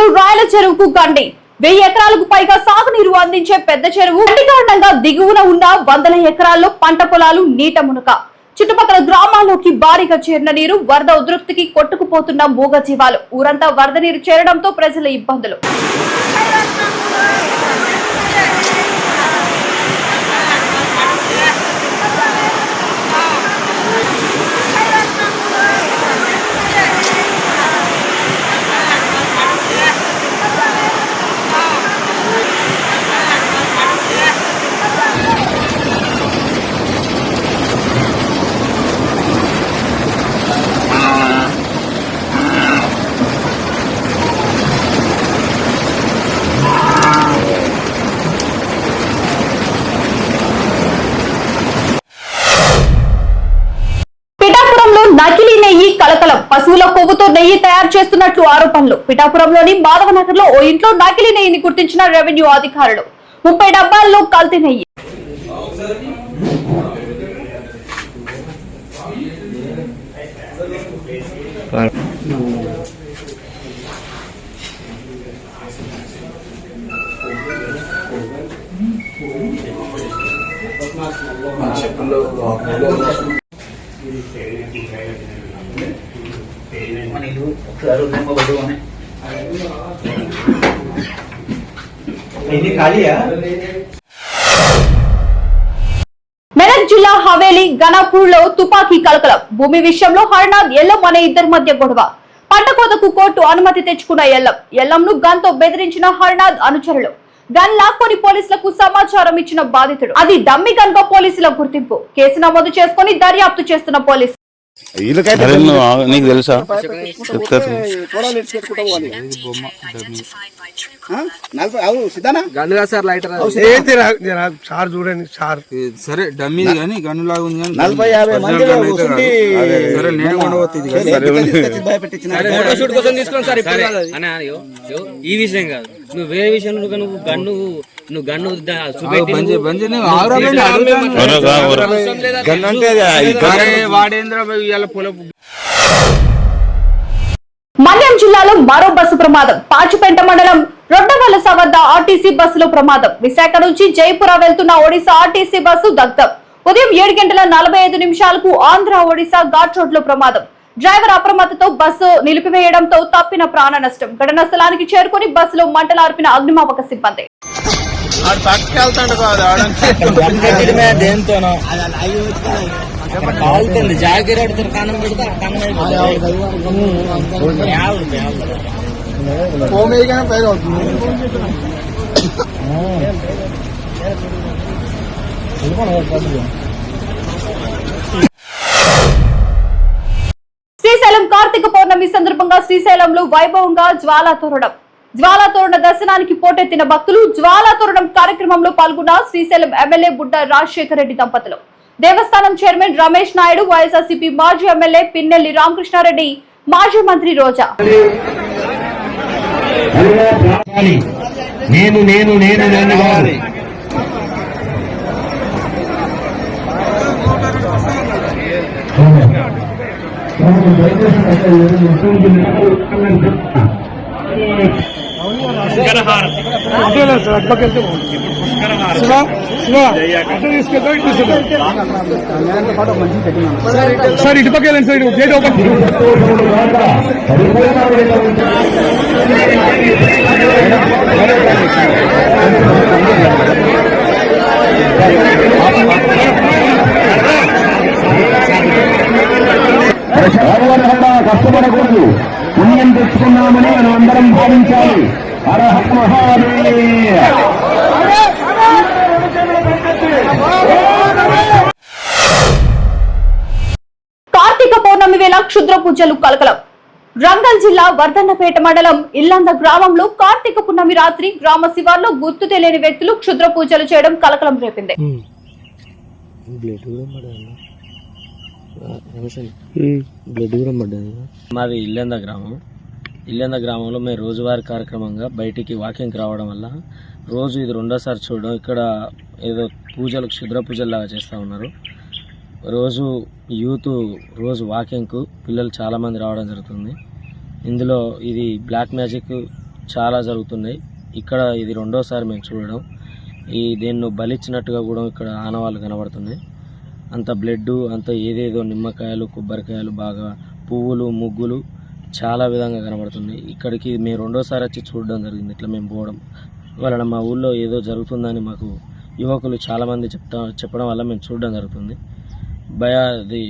పిఠాపురంలో రాయల చెరువుకు గండి వెయ్యి ఎకరాలకు పైగా సాగునీరు అందించే పెద్ద చెరువు. కారణంగా దిగువన ఉన్న వందల ఎకరాల్లో పంట పొలాలు నీట మునక. చుట్టుపక్కల గ్రామాల్లోకి భారీగా చేరిన నీరు వరద ఉధృప్తికి కొట్టుకుపోతున్న మూగ జీవాలు ఊరంతా వరద నీరు చేరడంతో ప్రజల ఇబ్బందులు పిఠాపురంలో నకిలీ నెయ్యి కలకలం పశువుల కొవ్వుతో నెయ్యి తయారు చేస్తున్నట్లు ఆరోపణలు. పిఠాపురంలోని మాధవనగర్లో ఓ ఇంట్లో నకిలీ నెయ్యిని గుర్తించిన రెవెన్యూ అధికారులు. ముప్పై డబ్బాల్లో కల్తీ నెయ్యి. మనీలు ఒకసారి ఇది ఖాళీయా? మెదక్ జిల్లా హవేలీ గణపూర్లో తుపాకీ కలకలం. భూమి విషయంలో హర్నాథ్ ఎల్లం అనే ఇద్దరి మధ్య గొడవ. పంట కోతకు కోర్టు అనుమతి తెచ్చుకున్న ఎల్లం. ఎల్లంను గన్తో బెదిరించిన హర్నాథ్ అనుచరులు. గన్ లాక్కొని పోలీసులకు సమాచారం ఇచ్చిన బాధితుడు. అది డమ్మి గన్గా పోలీసుల గుర్తింపు. కేసు నమోదు చేసుకుని దర్యాప్తు చేస్తున్న పోలీసు వీళ్ళకైతే నీకు తెలుసా? గన్నుగా సార్ లైటర్ చూడండి సార్. సరే డమ్మీది కానీ గన్ను లాగా ఉంది కానీ నలభై యాభై మంది సరే నేను భయపెట్టించిన ఈ విషయం కాదు. నువ్వు వేరే విషయం నువ్వు నువ్వు గన్ను నువ్వు గన్ను మన్యం జిల్లాలో మరో బస్సు ప్రమాదం. పాచిపెంట మండలం రొడ్డవలస వద్ద ఆర్టీసీ బస్సులో ప్రమాదం. విశాఖ నుంచి జైపుర వెళ్తున్న ఒడిశా ఆర్టీసీ బస్సు దగ్ధం. ఉదయం ఏడు గంటల నలభై ఐదు నిమిషాలకు ఆంధ్ర ఒడిశా ఘాట్ రోడ్లో ప్రమాదం. డ్రైవర్ అప్రమత్తతో బస్సు నిలిపివేయడంతో తప్పిన ప్రాణ నష్టం. ఘటనా స్థలానికి చేరుకుని బస్సులో మంటలార్పిన అగ్నిమాపక సిబ్బంది. దేంతోనో కాలుతుంది జాగ్రత్త కానం పెడితే అవుతుంది శ్రీశైలం కార్తీక పౌర్ణమి సందర్భంగా శ్రీశైలంలో వైభవంగా జ్వాలా తోరణం జ్వాలా తోరణ దర్శనానికి పోటెత్తిన భక్తులు జ్వాలా తోరణం కార్యక్రమంలో పాల్గొన్న శ్రీశైలం ఎమ్మెల్యే బుడ్డ రాజశేఖర రెడ్డి దంపతులు. దేవస్థానం చైర్మన్ రమేష్ నాయుడు వైఎస్ఆర్సీపీ మాజీ ఎమ్మెల్యే పిన్నెల్లి రామకృష్ణారెడ్డి మాజీ మంత్రి రోజా. నేను నేను నేను నేను కాదు. అట్లే సార్ ఇటు తీసుకెళ్తా. సార్ ఇటు పక్క వెళ్ళండి సార్ గేట్ ఓపెన్. కష్టపడకూడదు. పుణ్యం తెచ్చుకున్నామని మనం అందరం భావించాలి. కార్తీక పౌర్ణమి వేళ క్షుద్ర పూజలు కలకలం. రంగల్ జిల్లా వర్ధన్నపేట మండలం ఇల్లంద గ్రామంలో కార్తీక పున్నమి రాత్రి గ్రామ శివార్లో గుర్తు తెలియని వ్యక్తులు క్షుద్ర పూజలు చేయడం కలకలం రేపింది. మాది ఇల్లెంద గ్రామం. ఇల్లెంద గ్రామంలో మేము రోజువారీ కార్యక్రమంగా బయటికి వాకింగ్కి రావడం వల్ల రోజు ఇది రెండోసారి చూడడం ఇక్కడ ఏదో పూజలు క్షుద్ర పూజలు లాగా చేస్తూ ఉన్నారు. రోజు యూత్ రోజు వాకింగ్కు పిల్లలు చాలామంది రావడం జరుగుతుంది. ఇందులో ఇది బ్లాక్ మ్యాజిక్ చాలా జరుగుతున్నాయి ఇక్కడ ఇది రెండోసారి మేము చూడడం. ఈ దీన్ని బలిచ్చినట్టుగా కూడా ఇక్కడ ఆనవాళ్ళు కనబడుతున్నాయి అంత బ్లడ్ అంత ఏదేదో నిమ్మకాయలు కొబ్బరికాయలు బాగా పువ్వులు ముగ్గులు చాలా విధంగా కనబడుతుంది. ఇక్కడికి మేము రెండోసారి వచ్చి చూడడం జరిగింది. ఇట్లా మేము పోవడం వలన మా ఊళ్ళో ఏదో జరుగుతుందని మాకు యువకులు చాలామంది చెప్తా చెప్పడం వల్ల మేము చూడడం జరుగుతుంది. భయ అది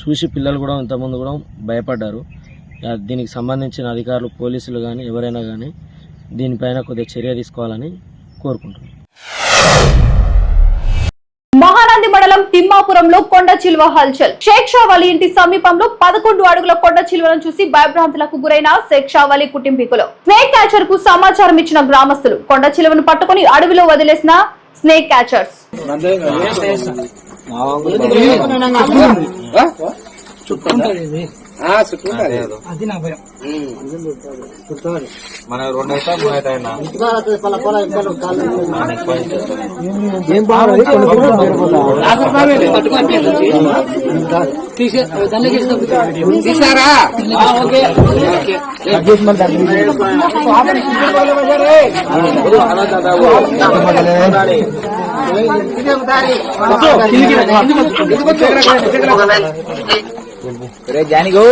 చూసి పిల్లలు కూడా ఇంతకుముందు కూడా భయపడ్డారు. దీనికి సంబంధించిన అధికారులు పోలీసులు కానీ ఎవరైనా కానీ దీనిపైన కొద్దిగా చర్య తీసుకోవాలని కోరుకుంటున్నాను మహానంది మండలం తిమ్మాపురంలో కొండ చిలువ హల్చల్. షేక్ షా వలి ఇంటి సమీపంలో పదకొండు అడుగుల కొండ చిలువను చూసి భయభ్రాంతులకు గురైన వలి కుటుంబీకులు. స్నేక్ క్యాచర్కు సమాచారం ఇచ్చిన గ్రామస్తులు కొండ చిలువను పట్టుకుని అడవిలో వదిలేసిన స్నేక్ క్యాచర్స్. మన రెండు తీసారా ఓకే జానిగో